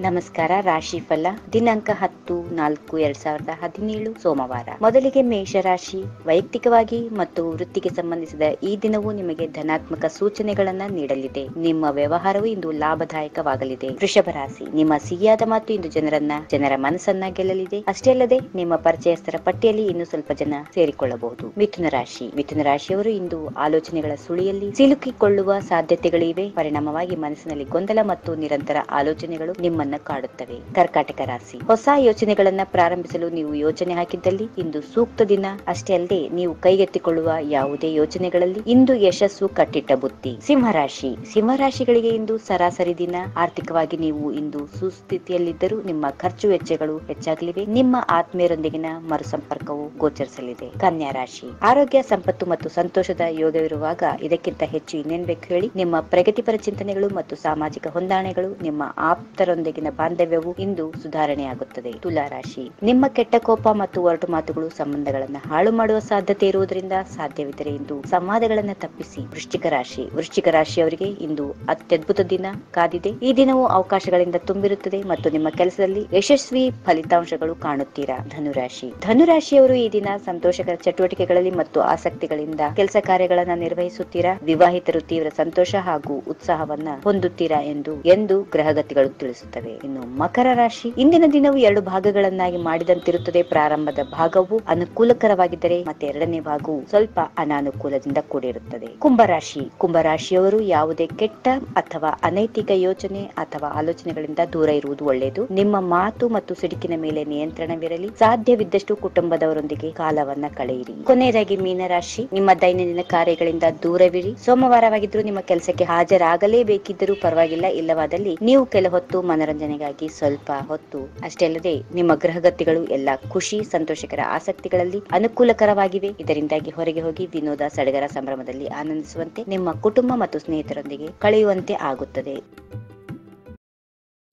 ನಮಸ್ಕಾರ ರಾಶಿ ಫಲ ದಿನಾಂಕ ಹತ್ತು, ನಾಲ್ಕು, ಎರಡ್ ಸಾವಿರದ ಹದಿನೇಳು, ಸೋಮವಾರ. ಮೊದಲಿಗೆ ಮೇಷರಾಶಿ, ವೈಯಕ್ತಿಕವಾಗಿ ಮತ್ತು ವೃತ್ತಿಗೆ ಸಂಬಂಧಿಸಿದ ಈ ದಿನವು ನಿಮಗೆ ಧನಾತ್ಮಕ ಸೂಚನೆಗಳನ್ನ ನೀಡಲಿದೆ. ನಿಮ್ಮ ವ್ಯವಹಾರವು ಇಂದು ಲಾಭದಾಯಕವಾಗಲಿದೆ. ವೃಷಭ ರಾಶಿ, ನಿಮ್ಮ ಸಿಹಿಯಾದ ಮಾತು ಇಂದು ಜನರನ್ನ, ಜನರ ಮನಸ್ಸನ್ನ ಗೆಲ್ಲಲಿದೆ. ಅಷ್ಟೇ ಅಲ್ಲದೆ, ನಿಮ್ಮ ಪರಿಚಯಸ್ಥರ ಪಟ್ಟಿಯಲ್ಲಿ ಇನ್ನು ಸ್ವಲ್ಪ ಜನ ಸೇರಿಕೊಳ್ಳಬಹುದು. ಮಿಥುನ ರಾಶಿ, ಮಿಥುನ ರಾಶಿಯವರು ಇಂದು ಆಲೋಚನೆಗಳ ಸುಳಿಯಲ್ಲಿ ಸಿಲುಕಿಕೊಳ್ಳುವ ಸಾಧ್ಯತೆಗಳಿವೆ. ಪರಿಣಾಮವಾಗಿ ಮನಸ್ಸಿನಲ್ಲಿ ಗೊಂದಲ ಮತ್ತು ನಿರಂತರ ಆಲೋಚನೆಗಳು ನಿಮ್ಮನ್ನ ಕಾಡುತ್ತವೆ. ಕರ್ಕಾಟಕ ರಾಶಿ. ಹೊಸ ಯೋಚನೆಗಳನ್ನ ಪ್ರಾರಂಭಿಸಲು ನೀವು ಯೋಚನೆ ಹಾಕಿದ್ದಲ್ಲಿ ಇಂದು ಸೂಕ್ತ ದಿನ. ಅಷ್ಟೇ ಅಲ್ಲದೆ ನೀವು ಕೈಗೆತ್ತಿಕೊಳ್ಳುವ ಯಾವುದೇ ಯೋಚನೆಗಳಲ್ಲಿ ಇಂದು ಯಶಸ್ಸು ಕಟ್ಟಿಟ್ಟ ಬುತ್ತಿ ಸಿಂಹರಾಶಿ. ಸಿಂಹರಾಶಿಗಳಿಗೆ ಇಂದು ಸರಾಸರಿ ದಿನ. ಆರ್ಥಿಕವಾಗಿ ನೀವು ಇಂದು ಸುಸ್ಥಿತಿಯಲ್ಲಿದ್ದರೂ ನಿಮ್ಮ ಖರ್ಚು ವೆಚ್ಚಗಳು ಹೆಚ್ಚಾಗಲಿವೆ. ನಿಮ್ಮ ಆತ್ಮೀಯರೊಂದಿಗಿನ ಮರುಸಂಪರ್ಕವು ಗೋಚರಿಸಲಿದೆ. ಕನ್ಯಾ ರಾಶಿ. ಆರೋಗ್ಯ, ಸಂಪತ್ತು ಮತ್ತು ಸಂತೋಷದ ಯೋಗವಿರುವಾಗ ಇದಕ್ಕಿಂತ ಹೆಚ್ಚು ಇನ್ನೇನ್ ಬೇಕು ಹೇಳಿ? ನಿಮ್ಮ ಪ್ರಗತಿಪರ ಚಿಂತನೆಗಳು ಮತ್ತು ಸಾಮಾಜಿಕ ಹೊಂದಾಣೆಗಳು ನಿಮ್ಮ ಆಪ್ತರೊಂದಿಗಿನ ಬಾಂಧವ್ಯವು ಇಂದು ಸುಧಾರಣೆಯಾಗುತ್ತದೆ. ತುಲಾರಾಶಿ ನಿಮ್ಮ ಕೆಟ್ಟ ಕೋಪ ಮತ್ತು ಒರಟು ಮಾತುಗಳು ಸಂಬಂಧಗಳನ್ನ ಹಾಳು ಮಾಡುವ ಸಾಧ್ಯತೆ ಇರುವುದರಿಂದ ಸಾಧ್ಯವಿದ್ದರೆ ಇಂದು ಸಂವಾದಗಳನ್ನು ತಪ್ಪಿಸಿ. ವೃಶ್ಚಿಕ ರಾಶಿ. ವೃಶ್ಚಿಕ ರಾಶಿಯವರಿಗೆ ಇಂದು ಅತ್ಯದ್ಭುತ ದಿನ ಕಾದಿದೆ. ಈ ದಿನವು ಅವಕಾಶಗಳಿಂದ ತುಂಬಿರುತ್ತದೆ ಮತ್ತು ನಿಮ್ಮ ಕೆಲಸದಲ್ಲಿ ಯಶಸ್ವಿ ಫಲಿತಾಂಶಗಳು ಕಾಣುತ್ತೀರಾ? ಧನುರಾಶಿ. ಧನುರಾಶಿಯವರು ಈ ದಿನ ಸಂತೋಷಕರ ಚಟುವಟಿಕೆಗಳಲ್ಲಿ ಮತ್ತು ಆಸಕ್ತಿಗಳಿಂದ ಕೆಲಸ ಕಾರ್ಯಗಳನ್ನ ನಿರ್ವಹಿಸುತ್ತೀರಾ? ವಿವಾಹಿತರು ತೀವ್ರ ಸಂತೋಷ ಹಾಗೂ ಉತ್ಸಾಹವನ್ನ ಹೊಂದುತ್ತೀರಾ ಎಂದು ಎಂದು ಗ್ರಹಗತಿಗಳು ತಿಳಿಸುತ್ತವೆ. ಇನ್ನು ಮಕರ ರಾಶಿ ಇಂದಿನ ದಿನವು ಎರಡು ಭಾಗಗಳನ್ನಾಗಿ ಮಾಡಿದಂತಿರುತ್ತದೆ. ಪ್ರಾರಂಭದ ಭಾಗವು ಅನುಕೂಲಕರವಾಗಿದ್ದರೆ ಮತ್ತೆ ಎರಡನೇ ಭಾಗವು ಸ್ವಲ್ಪ ಅನಾನುಕೂಲದಿಂದ ಕೂಡಿರುತ್ತದೆ. ಕುಂಭರಾಶಿ ಕುಂಭರಾಶಿಯವರು ಯಾವುದೇ ಕೆಟ್ಟ ಅಥವಾ ಅನೈತಿಕ ಯೋಚನೆ ಅಥವಾ ಆಲೋಚನೆಗಳಿಂದ ದೂರ ಇರುವುದು ಒಳ್ಳೆಯದು. ನಿಮ್ಮ ಮಾತು ಮತ್ತು ಸಿಡುಕಿನ ಮೇಲೆ ನಿಯಂತ್ರಣವಿರಲಿ. ಸಾಧ್ಯವಿದ್ದಷ್ಟು ಕುಟುಂಬದವರೊಂದಿಗೆ ಕಾಲವನ್ನ ಕಳೆಯಿರಿ. ಕೊನೆಯದಾಗಿ ಮೀನರಾಶಿ ನಿಮ್ಮ ದೈನಂದಿನ ಕಾರ್ಯಗಳಿಂದ ದೂರವಿರಿ. ಸೋಮವಾರವಾಗಿದ್ರೂ ನಿಮ್ಮ ಕೆಲಸಕ್ಕೆ ಹಾಜರಾಗಲೇಬೇಕಿದ್ದರೂ ಪರವಾಗಿಲ್ಲ. ಇಲ್ಲವಾದಲ್ಲಿ ನೀವು ಕೆಲ ಹೊತ್ತು ಮನರಂಜನೆಗಾಗಿ ಸ್ವಲ್ಪ ಹೊತ್ತು. ಅಷ್ಟೇ ಅಲ್ಲದೆ, ನಿಮ್ಮ ಗ್ರಹಗತಿಗಳು ಎಲ್ಲ ಖುಷಿ, ಸಂತೋಷಕರ ಆಸಕ್ತಿಗಳಲ್ಲಿ ಅನುಕೂಲಕರವಾಗಿವೆ. ಇದರಿಂದಾಗಿ ಹೊರಗೆ ಹೋಗಿ ವಿನೋದ ಸಡಗರ ಸಂಭ್ರಮದಲ್ಲಿ ಆನಂದಿಸುವಂತೆ ನಿಮ್ಮ ಕುಟುಂಬ ಮತ್ತು ಸ್ನೇಹಿತರೊಂದಿಗೆ ಕಳೆಯುವಂತೆ ಆಗುತ್ತದೆ.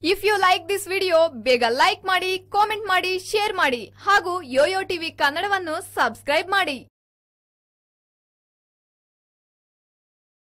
If you like this video ಬೇಗ ಲೈಕ್ ಮಾಡಿ ಕಾಮೆಂಟ್ ಮಾಡಿ ಶೇರ್ ಮಾಡಿ ಹಾಗೂ ಯೋಯೋ ಟಿವಿ ಕನ್ನಡವನ್ನು ಸಬ್ಸ್ಕ್ರೈಬ್ ಮಾಡಿ.